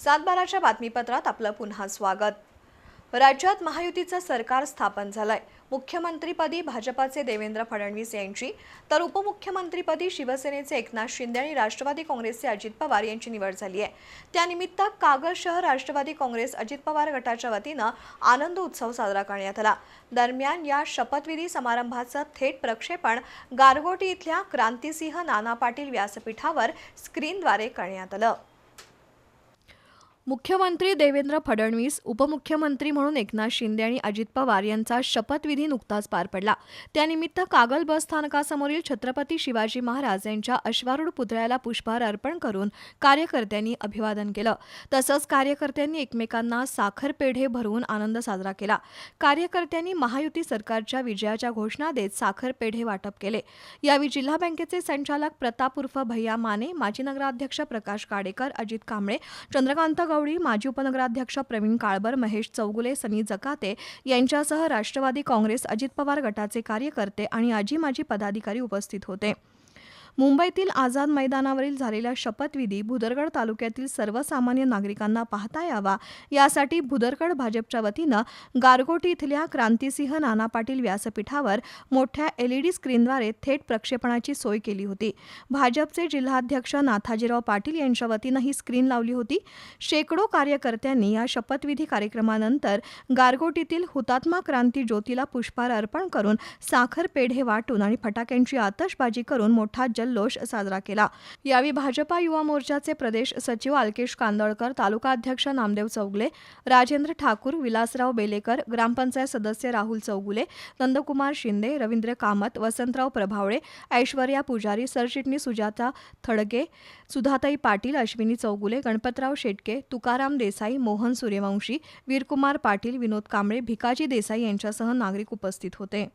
सातबाराच्या बातमीपत्रात आपलं पुन्हा स्वागत. राज्यात महायुतीचं सरकार स्थापन झालंय. मुख्यमंत्रीपदी भाजपाचे देवेंद्र फडणवीस यांची तर उपमुख्यमंत्रीपदी शिवसेनेचे एकनाथ शिंदे आणि राष्ट्रवादी काँग्रेसचे अजित पवार यांची निवड झाली आहे त्यानिमित्त कागल शहर राष्ट्रवादी काँग्रेस अजित पवार गटाच्या वतीनं आनंद उत्सव साजरा करण्यात आला. दरम्यान या शपथविधी समारंभाचं थेट प्रक्षेपण गारगोटी इथल्या क्रांतिसिंह नाना पाटील व्यासपीठावर स्क्रीनद्वारे करण्यात आलं. मुख्यमंत्री देवेंद्र फडणवीस उपमुख्यमंत्री म्हणून एकनाथ शिंदे आणि अजित पवार यांचा शपथविधी नुकताच पार पडला. त्यानिमित्त कागल बस स्थानकासमोरील छत्रपती शिवाजी महाराज यांच्या अश्वारूढ पुतळ्याला पुष्पहार अर्पण करून कार्यकर्त्यांनी अभिवादन केलं. तसंच कार्यकर्त्यांनी एकमेकांना साखर पेढे भरवून आनंद साजरा केला. कार्यकर्त्यांनी महायुती सरकारच्या विजयाच्या घोषणा देत साखर पेढे वाटप केले. यावेळी जिल्हा बँकेचे संचालक प्रताप उर्फ भैया माने माजी नगराध्यक्ष प्रकाश काडेकर अजित कांबळे चंद्रकांत गवळी माजी उपनगराध्यक्ष प्रवीण काळबर महेश चौगुले सनी जकाते यांच्यासह राष्ट्रवादी काँग्रेस अजित पवार गटाचे कार्यकर्ते आणि आजी माजी पदाधिकारी उपस्थित होते. मुंबईतील आझाद मैदानावरील झालेला शपथविधी भुदरगड तालुक्यातील सर्वसामान्य नागरिकांना पाहता यावा. यासाठी भुदरगड भाजपच्या वतीनं गारगोटी इथल्या क्रांतिसिंह नाना पाटील व्यासपीठावर मोठ्या एलईडी स्क्रीनद्वारे थेट प्रक्षेपणाची सोय केली होती. भाजपचे जिल्हाध्यक्ष नाथाजीराव पाटील यांच्या वतीनं ही स्क्रीन लावली होती. शेकडो कार्यकर्त्यांनी या शपथविधी कार्यक्रमानंतर गारगोटीतील हुतात्मा क्रांती ज्योतीला पुष्पहार अर्पण करून साखर पेढे वाटून आणि फटाक्यांची आतषबाजी करून मोठा जल्लोष साजरा केला. यावेळी भाजपा युवा मोर्चाचे प्रदेश सचिव अल्केश कांदळकर तालुका अध्यक्ष नामदेव चौगले राजेंद्र ठाकूर विलासराव बेलेकर ग्रामपंचायत सदस्य राहुल चौगुले नंदकुमार शिंदे रवींद्र कामत वसंतराव प्रभावळे ऐश्वर्या पुजारी सरचिटणीस सुजाता थडगे सुधाताई पाटील अश्विनी चौगुले गणपतराव शेटके तुकाराम देसाई मोहन सूर्यवंशी वीरकुमार पाटील विनोद कांबळे भिकाजी देसाई यांच्यासह नागरिक उपस्थित होते.